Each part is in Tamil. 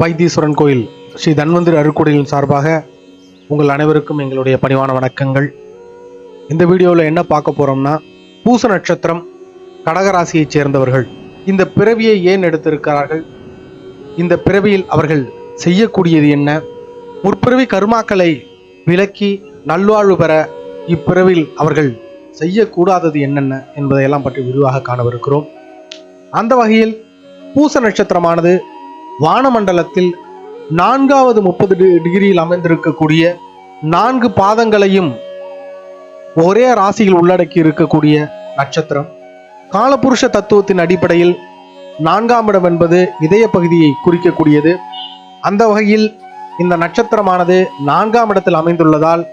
வைத்தீஸ்வரன் கோயில் ஸ்ரீ தன்வந்திரி அருக்குடையின் சார்பாக உங்கள் அனைவருக்கும் எங்களுடைய பணிவான வணக்கங்கள். இந்த வீடியோவில் என்ன பார்க்க போகிறோம்னா பூச நட்சத்திரம் கடகராசியைச் சேர்ந்தவர்கள். இந்த பிறவியை ஏன் எடுத்திருக்கிறார்கள்? இந்த பிறவியில் அவர்கள் செய்யக்கூடியது என்ன? முற்பிறவி கருமாக்களை விலக்கி நல்வாழ்வு பெற இப்பிறவில் அவர்கள் செய்யக்கூடாதது என்னென்ன என்பதையெல்லாம் பற்றி விரிவாக காணவிருக்கிறோம். அந்த வகையில் பூச நட்சத்திரமானது வானமண்டலத்தில் நான்காவது முப்பது டி- டிகிரியில் அமைந்திருக்கக்கூடிய நான்கு பாதங்களையும் ஒரே ராசியில் உள்ளடக்கி இருக்கக்கூடிய நட்சத்திரம். காலபுருஷ தத்துவத்தின் அடிப்படையில் நான்காம் இடம் என்பது இதய பகுதியை குறிக்கக்கூடியது. அந்த வகையில் இந்த நட்சத்திரமானது நான்காம் இடத்தில் அமைந்துள்ளதால்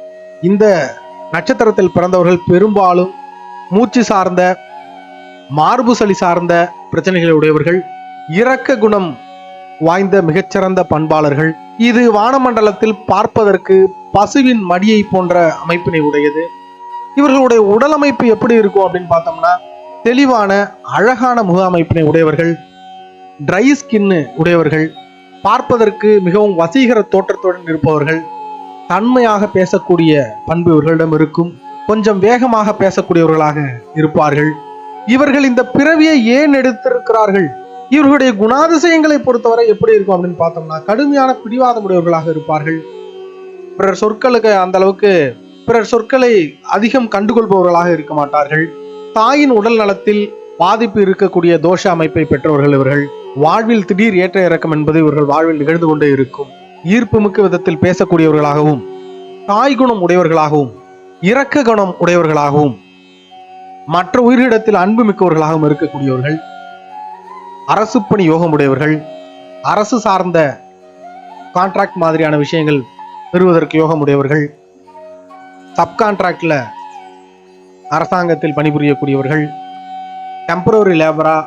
இந்த நட்சத்திரத்தில் பிறந்தவர்கள் பெரும்பாலும் மூச்சு சார்ந்த மார்பு சளி சார்ந்த பிரச்சனைகளை உடையவர்கள். இரக்க குணம் வாய்ந்த மிகச்சிறந்த பண்பாளர்கள். இது வானமண்டலத்தில் பார்ப்பதற்கு பசுவின் மடியை போன்ற அமைப்பினை உடையது. இவர்களுடைய உடல் அமைப்பு எப்படி இருக்கும் அப்படின்னு பார்த்தோம்னா தெளிவான அழகான முக அமைப்பினை உடையவர்கள் ட்ரை ஸ்கின்னு உடையவர்கள் பார்ப்பதற்கு மிகவும் வசீகர தோற்றத்துடன் இருப்பவர்கள் தன்மையாக பேசக்கூடிய பண்பு இவர்களிடம் இருக்கும் கொஞ்சம் வேகமாக பேசக்கூடியவர்களாக இருப்பார்கள். இவர்கள் இந்த பிறவியை ஏன் எடுத்திருக்கிறார்கள்? இவர்களுடைய குணாதிசயங்களை பொறுத்தவரை எப்படி இருக்கும் அப்படின்னு பார்த்தோம்னா கடுமையான பிடிவாதம் உடையவர்களாக இருப்பார்கள். பிறர் சொற்களுக்கு அந்த அளவுக்கு பிறர் சொற்களை அதிகம் கண்டுகொள்பவர்களாக இருக்க மாட்டார்கள். தாயின் உடல் நலத்தில் பாதிப்பு இருக்கக்கூடிய தோஷ அமைப்பை பெற்றவர்கள் இவர்கள். வாழ்வில் திடீர் ஏற்ற இறக்கம் என்பது இவர்கள் வாழ்வில் நிகழ்ந்து கொண்டே இருக்கும். ஈர்ப்பு மிக்க விதத்தில் பேசக்கூடியவர்களாகவும் தாய் குணம் உடையவர்களாகவும் இரக்க குணம் உடையவர்களாகவும் மற்ற உயிரிடத்தில் அன்பு மிக்கவர்களாகவும் இருக்கக்கூடியவர்கள். அரசு பணி யோகம் உடையவர்கள் அரசு சார்ந்த கான்ட்ராக்ட் மாதிரியான விஷயங்கள் பெறுவதற்கு யோகம் உடையவர்கள் சப்கான்ட்ராக்டில் அரசாங்கத்தில் பணிபுரியக்கூடியவர்கள் டெம்பரரி லேபரா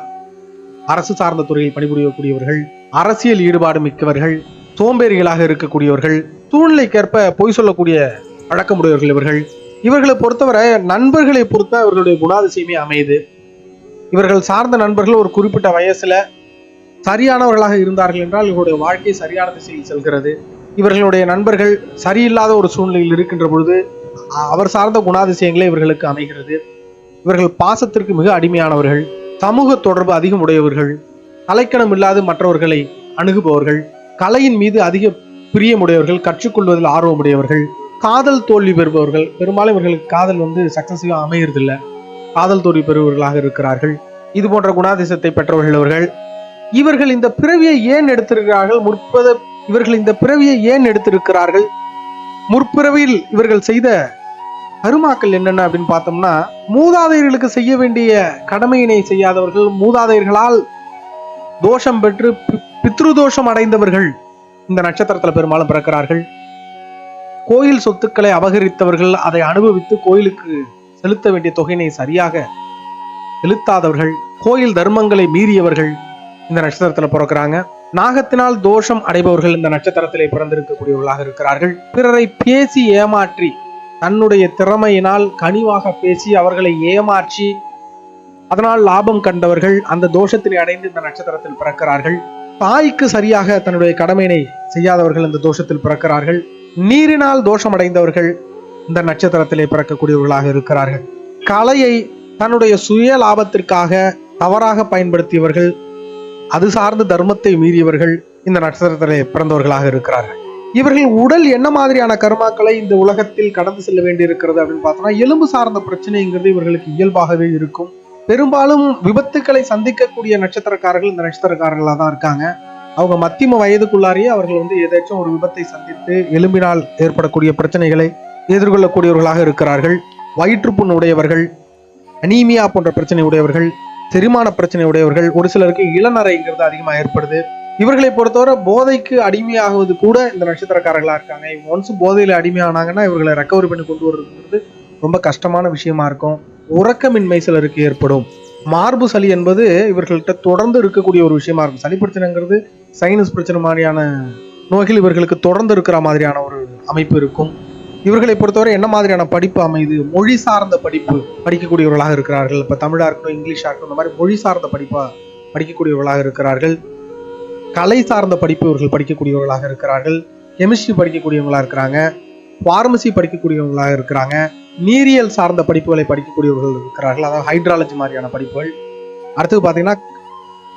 அரசு சார்ந்த துறையில் பணிபுரியக்கூடியவர்கள் அரசியல் ஈடுபாடு மிக்கவர்கள் சோம்பேறிகளாக இருக்கக்கூடியவர்கள் சூழ்நிலைக்கேற்ப பொய் சொல்லக்கூடிய பழக்கமுடையவர்கள் இவர்கள். இவர்களை பொறுத்தவரை நண்பர்களை பொறுத்த இவர்களுடைய குணாதிசயமே அமையுது. இவர்கள் சார்ந்த நண்பர்கள் ஒரு குறிப்பிட்ட வயசுல சரியானவர்களாக இருந்தார்கள் என்றால் இவருடைய வாழ்க்கை சரியான திசையில் செல்கிறது. இவர்களுடைய நண்பர்கள் சரியில்லாத ஒரு சூழ்நிலையில் இருக்கின்ற பொழுது அவர் சார்ந்த குணாதிசயங்களே இவர்களுக்கு அமைகிறது. இவர்கள் பாசத்திற்கு மிக அடிமையானவர்கள் சமூக தொடர்பு அதிகம் உடையவர்கள் கலைக்கணம் இல்லாது மற்றவர்களை அணுகுபவர்கள் கலையின் மீது அதிக பிரியமுடையவர்கள் கற்றுக்கொள்வதில் ஆர்வமுடையவர்கள் காதல் தோல்வி பெறுபவர்கள். பெரும்பாலும் இவர்களுக்கு காதல் வந்து சக்சஸிவா அமைகிறதில்லை காதல் தோல்வி பெறுபவர்களாக இருக்கிறார்கள். இது போன்ற குணாதிசத்தை பெற்றவர்கள் இவர்கள். இவர்கள் இந்த பிறவியை ஏன் எடுத்திருக்கிறார்கள்? முற்பத இவர்கள் இந்த பிறவியை ஏன் எடுத்திருக்கிறார்கள்? முற்பிறவியில் இவர்கள் செய்த கருமாக்கள் என்னென்ன அப்படின்னு பார்த்தோம்னா மூதாதையர்களுக்கு செய்ய வேண்டிய கடமையினை செய்யாதவர்கள் மூதாதையர்களால் தோஷம் பெற்று பித்ரு தோஷம் அடைந்தவர்கள் இந்த நட்சத்திரத்தில் பெரும்பாலும் பிறக்கிறார்கள். கோயில் சொத்துக்களை அபகரித்தவர்கள் அதை அனுபவித்து கோயிலுக்கு செலுத்த வேண்டிய தொகையினை சரியாக செலுத்தாதவர்கள் கோயில் தர்மங்களை மீறியவர்கள் இந்த நட்சத்திரத்தில் பிறக்கிறாங்க. நாகத்தினால் தோஷம் அடைபவர்கள் இந்த நட்சத்திரத்திலே பிறந்திருக்கக்கூடியவர்களாக இருக்கிறார்கள். பிறரை பேசி ஏமாற்றி தன்னுடைய திறமையினால் கனிவாக பேசி அவர்களை ஏமாற்றி அதனால் லாபம் கண்டவர்கள் அந்த தோஷத்தினை அடைந்து இந்த நட்சத்திரத்தில் பிறக்கிறார்கள். தாய்க்கு சரியாக தன்னுடைய கடமையினை செய்யாதவர்கள் இந்த தோஷத்தில் பிறக்கிறார்கள். நீரினால் தோஷம் அடைந்தவர்கள் இந்த நட்சத்திரத்திலே பிறக்கக்கூடியவர்களாக இருக்கிறார்கள். கலையை தன்னுடைய சுய லாபத்திற்காக தவறாக பயன்படுத்தியவர்கள் அது சார்ந்த தர்மத்தை மீறியவர்கள் இந்த நட்சத்திரத்திலே பிறந்தவர்களாக இருக்கிறார்கள். இவர்கள் உடல் என்ன மாதிரியான கர்மாக்களை இந்த உலகத்தில் கடந்து செல்ல வேண்டியிருக்கிறது அப்படின்னு பார்த்தோம்னா எலும்பு சார்ந்த பிரச்சனைங்கிறது இவர்களுக்கு இயல்பாகவே இருக்கும். பெரும்பாலும் விபத்துக்களை சந்திக்கக்கூடிய நட்சத்திரக்காரர்கள் இந்த நட்சத்திரக்காரர்களாக தான் இருக்காங்க. அவங்க மத்தியம வயதுக்குள்ளாரியே அவர்கள் வந்து ஏதாச்சும் ஒரு விபத்தை சந்தித்து எலும்பினால் ஏற்படக்கூடிய பிரச்சனைகளை எதிர்கொள்ளக்கூடியவர்களாக இருக்கிறார்கள். வயிற்றுப்புண் உடையவர்கள் அனீமியா போன்ற பிரச்சனை உடையவர்கள் செரிமான பிரச்சனை உடையவர்கள் ஒரு சிலருக்கு இளநரைங்கிறது அதிகமாக ஏற்படுது. இவர்களை பொறுத்தவரை போதைக்கு அடிமையாகுவது கூட இந்த நட்சத்திரக்காரர்களாக இருக்காங்க. இவங்க ஒன்ஸ் போதையில் அடிமையானாங்கன்னா இவர்களை ரெக்கவரி பண்ணி கொண்டு வர்றதுங்கிறது ரொம்ப கஷ்டமான விஷயமா இருக்கும். உறக்கமின்மை சிலருக்கு ஏற்படும். மார்பு சளி என்பது இவர்கள்ட்ட தொடர்ந்து இருக்கக்கூடிய ஒரு விஷயமா இருக்கும். சளி பிரச்சனைங்கிறது சைனஸ் பிரச்சனை மாதிரியான நோய்கள் இவர்களுக்கு தொடர்ந்து இருக்கிற மாதிரியான ஒரு அமைப்பு இருக்கும். இவர்களை பொறுத்தவரை என்ன மாதிரியான படிப்பு அமையுது மொழி சார்ந்த படிப்பு படிக்கக்கூடியவர்களாக இருக்கிறார்கள். இப்போ தமிழாக இருக்கட்டும் இங்கிலீஷாக இருக்கட்டும் இந்த மாதிரி மொழி சார்ந்த படிப்பாக படிக்கக்கூடியவர்களாக இருக்கிறார்கள். கலை சார்ந்த படிப்பு இவர்கள் படிக்கக்கூடியவர்களாக இருக்கிறார்கள். கெமிஸ்ட்ரி படிக்கக்கூடியவங்களாக இருக்கிறாங்க. ஃபார்மசி படிக்கக்கூடியவங்களாக இருக்கிறாங்க. நீரியல் சார்ந்த படிப்புகளை படிக்கக்கூடியவர்கள் இருக்கிறார்கள். அதாவது ஹைட்ராலஜி மாதிரியான படிப்புகள். அடுத்தது பார்த்தீங்கன்னா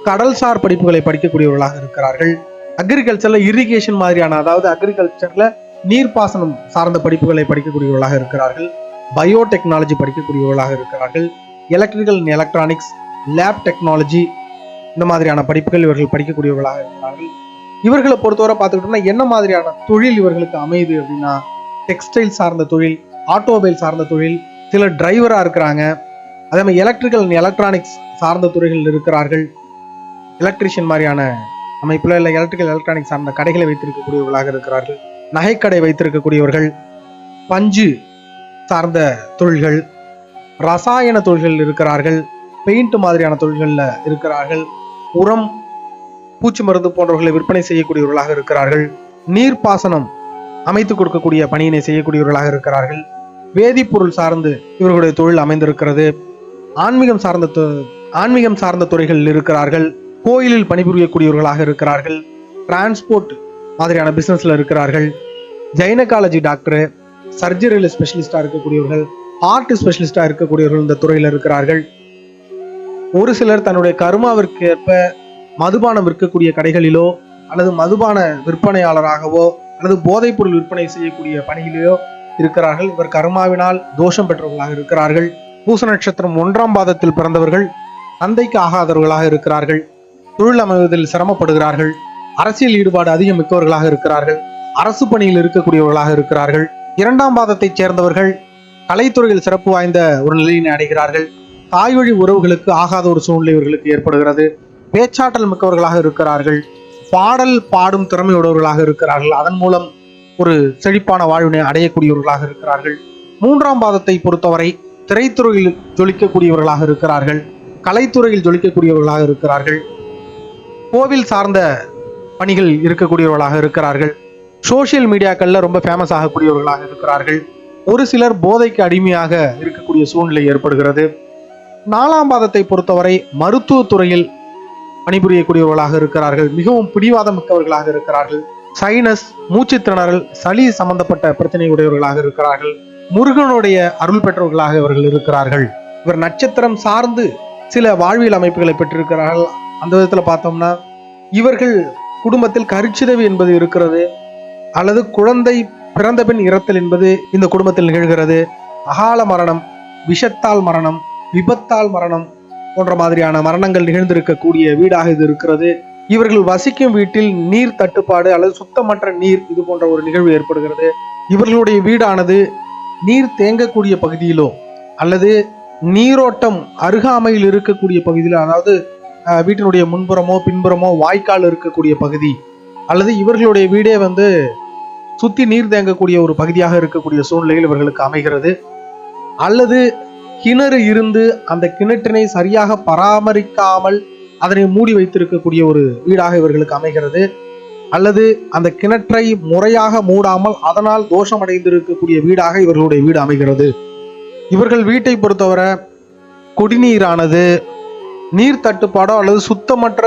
கடல்சார் படிப்புகளை படிக்கக்கூடியவர்களாக இருக்கிறார்கள். அக்ரிகல்ச்சரில் இரிகேஷன் மாதிரியான அதாவது அக்ரிகல்ச்சரில் நீர்ப்பாசனம் சார்ந்த படிப்புகளை படிக்கக்கூடியவர்களாக இருக்கிறார்கள். பயோடெக்னாலஜி படிக்கக்கூடியவர்களாக இருக்கிறார்கள். எலக்ட்ரிக்கல் எலக்ட்ரானிக்ஸ் லேப் டெக்னாலஜி இந்த மாதிரியான படிப்புகள் இவர்கள் படிக்கக்கூடியவர்களாக இருக்கிறார்கள். இவர்களை பொறுத்தவரை பார்த்துக்கிட்டோம்னா என்ன மாதிரியான தொழில் இவர்களுக்கு அமையுது அப்படின்னா டெக்ஸ்டைல் சார்ந்த தொழில் ஆட்டோமொபைல் சார்ந்த தொழில் சில டிரைவரா இருக்கிறாங்க. அதே மாதிரி எலக்ட்ரிக்கல் எலக்ட்ரானிக்ஸ் சார்ந்த துறைகள் இருக்கிறார்கள். எலக்ட்ரிஷியன் மாதிரியான அமைப்பில் இல்லை எலக்ட்ரிக்கல் எலக்ட்ரானிக்ஸ் சார்ந்த கடைகளை வைத்திருக்கக்கூடியவர்களாக இருக்கிறார்கள். நகைக்கடை வைத்திருக்கக்கூடியவர்கள் பஞ்சு சார்ந்த தொழில்கள் ரசாயன தொழில்கள் இருக்கிறார்கள் பெயிண்ட் மாதிரியான தொழில்களில் இருக்கிறார்கள் உரம் பூச்சி மருந்து போன்றவர்களை விற்பனை செய்யக்கூடியவர்களாக இருக்கிறார்கள் நீர்ப்பாசனம் அமைத்து கொடுக்கக்கூடிய பணியினை செய்யக்கூடியவர்களாக இருக்கிறார்கள் வேதிப்பொருள் சார்ந்து இவர்களுடைய தொழில் அமைந்திருக்கிறது ஆன்மீகம் சார்ந்த ஆன்மீகம் சார்ந்த துறைகளில் இருக்கிறார்கள் கோயிலில் பணிபுரியக்கூடியவர்களாக இருக்கிறார்கள் டிரான்ஸ்போர்ட் மாதிரியான பிஸ்னஸ்ல இருக்கிறார்கள். ஜைனகாலஜி டாக்டர் சர்ஜரியில் ஸ்பெஷலிஸ்டா இருக்கக்கூடியவர்கள் ஹார்ட் ஸ்பெஷலிஸ்டா இருக்கக்கூடியவர்கள் இந்த துறையில் இருக்கிறார்கள். ஒரு சிலர் தன்னுடைய கருமாவிற்கு ஏற்ப மதுபானம் விற்கக்கூடிய கடைகளிலோ அல்லது மதுபான விற்பனையாளராகவோ அல்லது போதைப்பொருள் விற்பனை செய்யக்கூடிய பணியிலோ இருக்கிறார்கள். இவர் கர்மாவினால் தோஷம் பெற்றவர்களாக இருக்கிறார்கள். பூச நட்சத்திரம் ஒன்றாம் பாதத்தில் பிறந்தவர்கள் தந்தைக்கு ஆகாதவர்களாக இருக்கிறார்கள். தொழில் அமைவதில் சிரமப்படுகிறார்கள். அரசியல் ஈடுபாடு அதிகம் மிக்கவர்களாக இருக்கிறார்கள். அரசு பணியில் இருக்கக்கூடியவர்களாக இருக்கிறார்கள். இரண்டாம் பாதத்தைச் சேர்ந்தவர்கள் கலைத்துறையில் சிறப்பு வாய்ந்த ஒரு நிலையினை அடைகிறார்கள். தாய்வழி உறவுகளுக்கு ஆகாத ஒரு சூழ்நிலை இவர்களுக்கு ஏற்படுகிறது. பேச்சாற்றல் மிக்கவர்களாக இருக்கிறார்கள். பாடல் பாடும் திறமையுடையவர்களாக இருக்கிறார்கள். அதன் மூலம் ஒரு செழிப்பான வாழ்வினை அடையக்கூடியவர்களாக இருக்கிறார்கள். மூன்றாம் பாதத்தை பொறுத்தவரை திரைத்துறையில் ஜொலிக்கக்கூடியவர்களாக இருக்கிறார்கள். கலைத்துறையில் ஜொலிக்கக்கூடியவர்களாக இருக்கிறார்கள். கோவில் சார்ந்த பணிகள் இருக்கக்கூடியவர்களாக இருக்கிறார்கள். சோசியல் மீடியாக்கள்ல ரொம்ப ஃபேமஸ் ஆகக்கூடியவர்களாக இருக்கிறார்கள். ஒரு சிலர் போதைக்கு அடிமையாக இருக்கக்கூடிய சூழ்நிலை ஏற்படுகிறது. நாலாம் பாதத்தை பொறுத்தவரை மருத்துவத்துறையில் பணிபுரியக்கூடியவர்களாக இருக்கிறார்கள். மிகவும் பிடிவாதம் மிக்கவர்களாக இருக்கிறார்கள். சைனஸ் மூச்சு திணறல் சளி சம்பந்தப்பட்ட பிரச்சனை உடையவர்களாக இருக்கிறார்கள். முருகனுடைய அருள் பெற்றவர்களாக இவர்கள் இருக்கிறார்கள். இவர் நட்சத்திரம் சார்ந்து சில வாழ்வியல் அமைப்புகளை பெற்றிருக்கிறார்கள். அந்த விதத்தில் பார்த்தோம்னா இவர்கள் குடும்பத்தில் கரிச்சிதவி என்பது இருக்கிறது அல்லது குழந்தை பிறந்த பின் இறத்தல் என்பது இந்த குடும்பத்தில் நிகழ்கிறது. அகால மரணம் விஷத்தால் மரணம் விபத்தால் மரணம் போன்ற மாதிரியான மரணங்கள் நிகழ்ந்திருக்கக்கூடிய வீடாக இது இருக்கிறது. இவர்கள் வசிக்கும் வீட்டில் நீர் தட்டுப்பாடு அல்லது சுத்தமற்ற நீர் இது போன்ற ஒரு நிகழ்வு ஏற்படுகிறது. இவர்களுடைய வீடானது நீர் தேங்கக்கூடிய பகுதியிலோ அல்லது நீரோட்டம் அருகாமையில் இருக்கக்கூடிய பகுதியிலோ அதாவது வீட்டினுடைய முன்புறமோ பின்புறமோ வாய்க்கால் இருக்கக்கூடிய பகுதி அல்லது இவர்களுடைய வீடே வந்து சுத்தி நீர் தேங்கக்கூடிய ஒரு பகுதியாக இருக்கக்கூடிய சூழ்நிலையில் இவர்களுக்கு அமைகிறது. அல்லது கிணறு இருந்து அந்த கிணற்றினை சரியாக பராமரிக்காமல் அதனை மூடி வைத்திருக்கக்கூடிய ஒரு வீடாக இவர்களுக்கு அமைகிறது. அல்லது அந்த கிணற்றை முறையாக மூடாமல் அதனால் தோஷம் அடைந்திருக்கக்கூடிய வீடாக இவர்களுடைய வீடு அமைகிறது. இவர்கள் வீட்டை பொறுத்தவரை குடிநீரானது நீர் தட்டுப்பாடோ அல்லது சுத்தமற்ற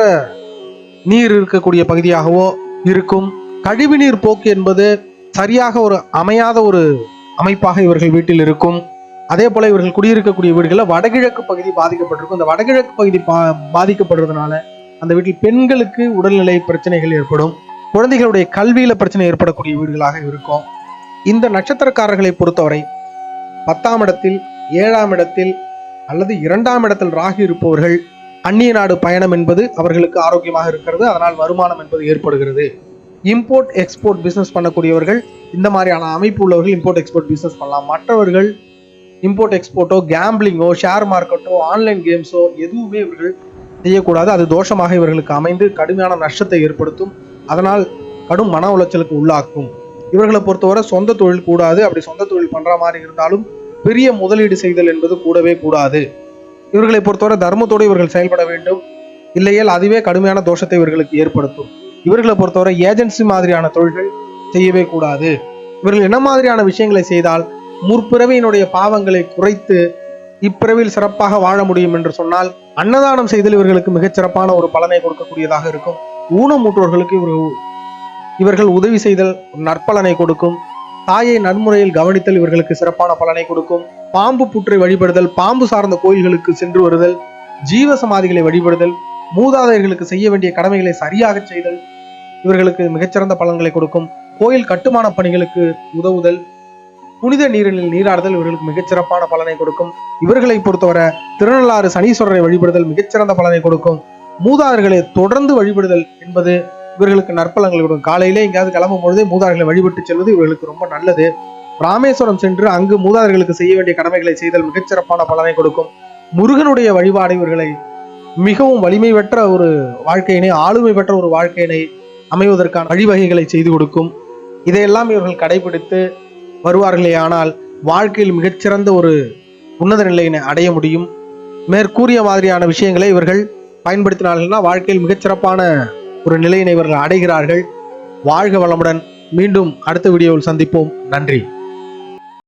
நீர் இருக்கக்கூடிய பகுதியாகவோ இருக்கும். கழிவுநீர் போக்கு என்பது சரியாக ஒரு அமையாத ஒரு அமைப்பாக இவர்கள் வீட்டில் இருக்கும். அதே போல இவர்கள் குடியிருக்கக்கூடிய வீடுகளில் வடகிழக்கு பகுதி பாதிக்கப்பட்டிருக்கும். இந்த வடகிழக்கு பகுதி பா பாதிக்கப்படுறதுனால அந்த வீட்டில் பெண்களுக்கு உடல்நிலை பிரச்சனைகள் ஏற்படும். குழந்தைகளுடைய கல்வியில் பிரச்சனை ஏற்படக்கூடிய வீடுகளாக இருக்கும். இந்த நட்சத்திரக்காரர்களை பொறுத்தவரை பத்தாம் இடத்தில் ஏழாம் இடத்தில் அல்லது இரண்டாம் இடத்தில் ராகு இருப்பவர்கள் அந்நிய நாடு பயணம் என்பது அவர்களுக்கு ஆரோக்கியமாக இருக்கிறது அதனால் வருமானம் என்பது ஏற்படுகிறது. இம்போர்ட் எக்ஸ்போர்ட் பிஸ்னஸ் பண்ணக்கூடியவர்கள் இந்த மாதிரியான அமைப்பு உள்ளவர்கள் இம்போர்ட் எக்ஸ்போர்ட் பிஸ்னஸ் பண்ணலாம். மற்றவர்கள் இம்போர்ட் எக்ஸ்போர்ட்டோ கேம்பிளிங்கோ ஷேர் மார்க்கெட்டோ ஆன்லைன் கேம்ஸோ எதுவுமே இவர்கள் செய்யக்கூடாது. அது தோஷமாக இவர்களுக்கு அமைந்து கடுமையான நஷ்டத்தை ஏற்படுத்தும். அதனால் கடும் மன உளைச்சலுக்கு உள்ளாக்கும். இவர்களை பொறுத்தவரை சொந்த தொழில் கூடாது. அப்படி சொந்த தொழில் பண்ணுற மாதிரி இருந்தாலும் பெரிய முதலீடு செய்தல் என்பது கூடவே கூடாது. இவர்களை பொறுத்தவரை தர்மத்தோடு இவர்கள் செயல்பட வேண்டும். இல்லையேல் அதுவே கடுமையான தோஷத்தை இவர்களுக்கு ஏற்படுத்தும். இவர்களை பொறுத்தவரை ஏஜென்சி மாதிரியான தொழில்கள் செய்யவே கூடாது. இவர்கள் என்ன மாதிரியான விஷயங்களை செய்தால் முற்பிறவியினுடைய பாவங்களை குறைத்து இப்பிறவியில் சிறப்பாக வாழ முடியும் என்று சொன்னால் அன்னதானம் செய்தல் இவர்களுக்கு மிகச் சிறப்பான ஒரு பலனை கொடுக்கக்கூடியதாக இருக்கும். ஊனமூற்றோர்களுக்கு இவர்கள் இவர்கள் உதவி செய்தல் நற்பலனை கொடுக்கும். தாயை நன்முறையில் கவனித்தல் இவர்களுக்கு சிறப்பான பலனை கொடுக்கும். பாம்பு புற்றை வழிபடுதல் பாம்பு சார்ந்த கோயில்களுக்கு சென்று வருதல் ஜீவ சமாதிகளை வழிபடுதல் மூதாதையர்களுக்கு செய்ய வேண்டிய கடமைகளை சரியாக செய்தல் இவர்களுக்கு மிகச்சிறந்த பலன்களை கொடுக்கும். கோயில் கட்டுமான பணிகளுக்கு உதவுதல் புனித நீரில் நீராடுதல் இவர்களுக்கு மிகச்சிறப்பான பலனை கொடுக்கும். இவர்களை பொறுத்தவரை திருநள்ளாறு சனீஸ்வரரை வழிபடுதல் மிகச்சிறந்த பலனை கொடுக்கும். மூதாதர்களை தொடர்ந்து வழிபடுதல் என்பது இவர்களுக்கு நற்பலங்கள் கொடுக்கும். காலையிலே எங்கேயாவது கிளம்பும் பொழுதே மூதாதையர்களை வழிபட்டு செல்வது இவர்களுக்கு ரொம்ப நல்லது. ராமேஸ்வரம் சென்று அங்கு மூதாதர்களுக்கு செய்ய வேண்டிய கடமைகளை செய்தல் மிகச்சிறப்பான பலனை கொடுக்கும். முருகனுடைய வழிபாடு இவர்களை மிகவும் வலிமை பெற்ற ஒரு வாழ்க்கையினை ஆளுமை பெற்ற ஒரு வாழ்க்கையினை அமைவதற்கான வழிவகைகளை செய்து கொடுக்கும். இதையெல்லாம் இவர்கள் கடைபிடித்து வருவார்களே ஆனால் வாழ்க்கையில் மிகச்சிறந்த ஒரு உன்னத நிலையினை அடைய முடியும். மேற்கூறிய மாதிரியான விஷயங்களை இவர்கள் பயன்படுத்தினார்கள்னா வாழ்க்கையில் மிகச்சிறப்பான ஒரு நிலையினை இவர்கள் அடைகிறார்கள். வாழ்க வளமுடன். மீண்டும் அடுத்த வீடியோவில் சந்திப்போம். நன்றி.